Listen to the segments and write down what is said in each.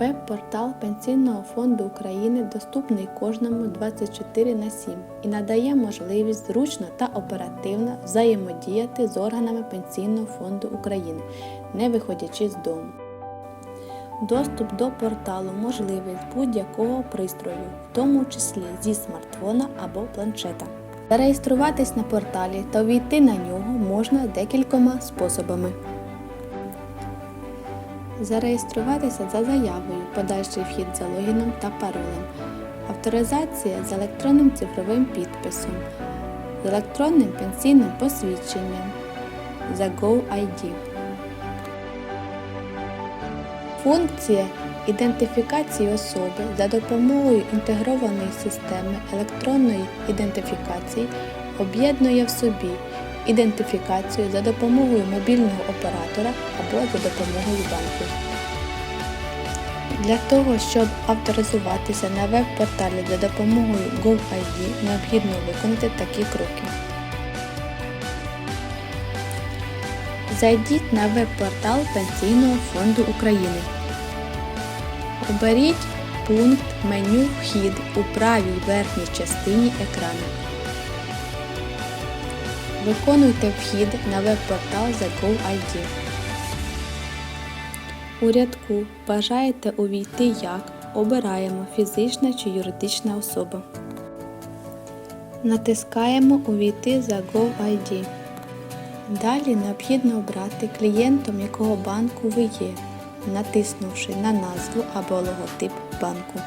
Веб-портал Пенсійного фонду України доступний кожному 24 на 7 і надає можливість зручно та оперативно взаємодіяти з органами Пенсійного фонду України, не виходячи з дому. Доступ до порталу можливий з будь-якого пристрою, в тому числі зі смартфона або планшета. Зареєструватись на порталі та увійти на нього можна декількома способами. Зареєструватися за заявою, подальший вхід за логіном та паролем, авторизація з електронним цифровим підписом, з електронним пенсійним посвідченням, за GoID. Функція ідентифікації особи за допомогою інтегрованої системи електронної ідентифікації об'єднує в собі ідентифікацію за допомогою мобільного оператора або за допомогою банку. Для того, щоб авторизуватися на веб-порталі за допомогою GoID, необхідно виконати такі кроки. Зайдіть на веб-портал Пенсійного фонду України. Оберіть пункт меню Вхід у правій верхній частині екрану. Виконуйте вхід на веб-портал за GoID. У рядку Бажаєте увійти як обираємо фізична чи юридична особа. Натискаємо Увійти за GoID. Далі необхідно обрати клієнтом якого банку ви є, натиснувши на назву або логотип банку.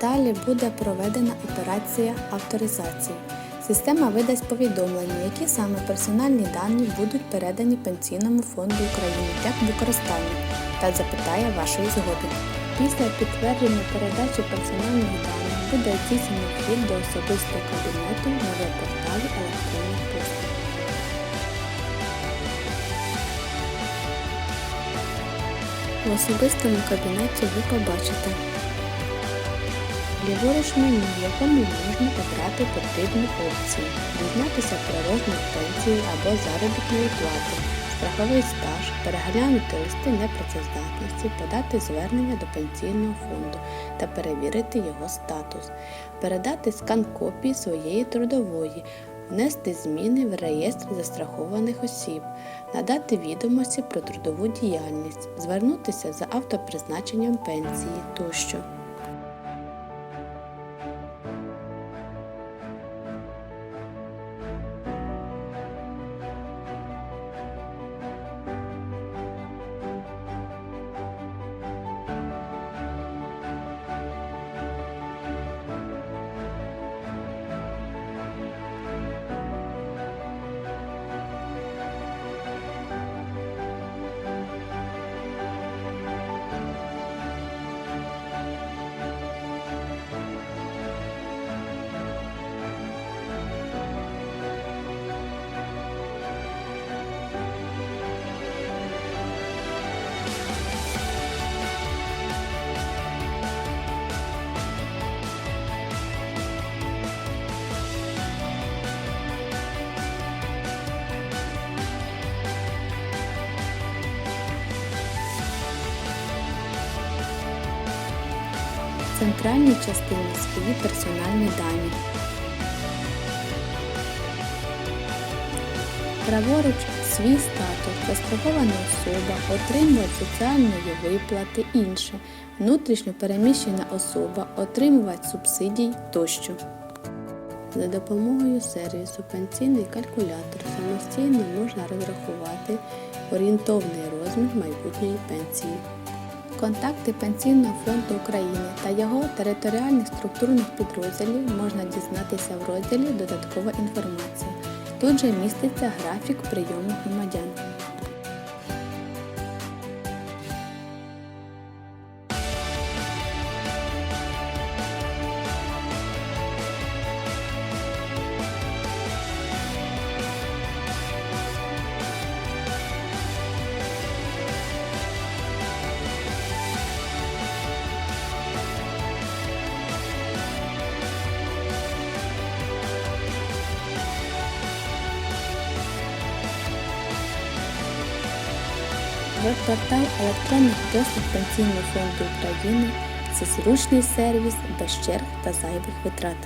Далі буде проведена операція авторизації. Система видасть повідомлення, які саме персональні дані будуть передані Пенсійному фонду України як використання та запитає вашої згоди. Після підтвердження передачі персональних даних буде здійснений вхід до особистого кабінету на веб-порталі електронних послуг. В особистому кабінеті ви побачите ліворуч меню, в якому можна обрати потрібні опції, дізнатися про розмір пенсії або заробітної плати, страховий стаж, переглянути листи непрацездатності, подати звернення до пенсійного фонду та перевірити його статус, передати скан копії своєї трудової, внести зміни в реєстр застрахованих осіб, надати відомості про трудову діяльність, звернутися за автопризначенням пенсії тощо. В центральній частині свої персональні дані. Праворуч свій статус, застрахована особа, отримує соціальної виплати інше, внутрішньо переміщена особа, отримувач субсидій тощо. За допомогою сервісу Пенсійний калькулятор самостійно можна розрахувати орієнтовний розмір майбутньої пенсії. Контакти Пенсійного фонду України та його територіальних структурних підрозділів можна дізнатися в розділі Додаткова інформація. Тут же міститься графік прийому громадян. Веб-портал електронних послуг Пенсійного фонду України це зручний сервіс без черг та зайвих витрат.